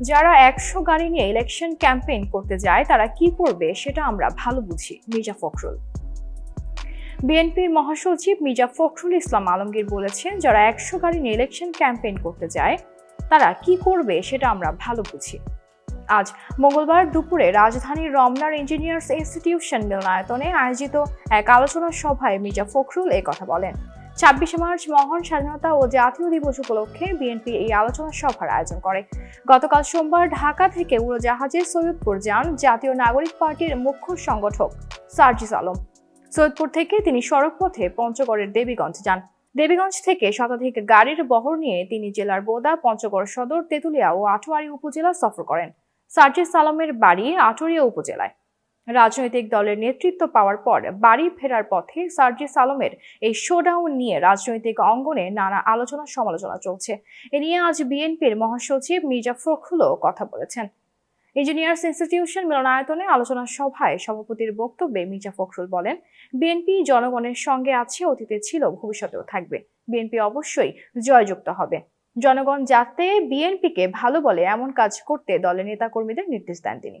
যারা একশো গাড়ি নিয়ে ইলেকশন ক্যাম্পেইন করতে যায়, তারা কি করবে সেটা আমরা ভালো বুঝি, মির্জা ফখরুল। বিএনপির মহাসচিব মির্জা ফখরুল ইসলাম আলমগীর বলেছেন, যারা একশো গাড়ি নিয়ে ইলেকশন ক্যাম্পেইন করতে যায়, তারা কি করবে সেটা আমরা ভালো বুঝি। আজ মঙ্গলবার দুপুরে রাজধানীর রমনার ইঞ্জিনিয়ার্স ইনস্টিটিউশন মিলনায়তনে আয়োজিত এক আলোচনা সভায় মির্জা ফখরুল এই কথা বলেন। ছাব্বিশে মার্চ মহান স্বাধীনতা ও জাতীয় দিবস উপলক্ষে বিএনপি এই আলোচনা সভার আয়োজন করে। গতকাল সোমবার ঢাকা থেকে উড়োজাহাজে সৈয়দপুর যান জাতীয় নাগরিক পার্টির মুখ্য সংগঠক সার্জিস আলম। সৈয়দপুর থেকে তিনি সড়কপথে পঞ্চগড়ের দেবীগঞ্জ যান। দেবীগঞ্জ থেকে শতাধিক গাড়ির বহর নিয়ে তিনি জেলার বোদা, পঞ্চগড় সদর, তেঁতুলিয়া ও আটোয়ারি উপজেলা সফর করেন। সার্জিস আলমের বাড়ি আটোরিয়া উপজেলায়। রাজনৈতিক দলের নেতৃত্ব পাওয়ার পর বাড়ি ফেরার পথে সার্জিস আলমের এই শোডাউন নিয়ে রাজনৈতিক অঙ্গনে নানা আলোচনা সমালোচনা চলছে। এ নিয়ে আজ বিএনপির মহাসচিব মির্জা ফখরুলও কথা বলেছেন। ইঞ্জিনিয়ার্স ইনস্টিটিউশন মিলনায়তনে আলোচনা সভায় সভাপতির বক্তব্যে মির্জা ফখরুল বলেন, বিএনপি জনগণের সঙ্গে আছে, অতীতে ছিল, ভবিষ্যতেও থাকবে। বিএনপি অবশ্যই জয়যুক্ত হবে। জনগণ যাতে বিএনপিকে ভালো বলে এমন কাজ করতে দলের নেতাকর্মীদের নির্দেশ দেন তিনি।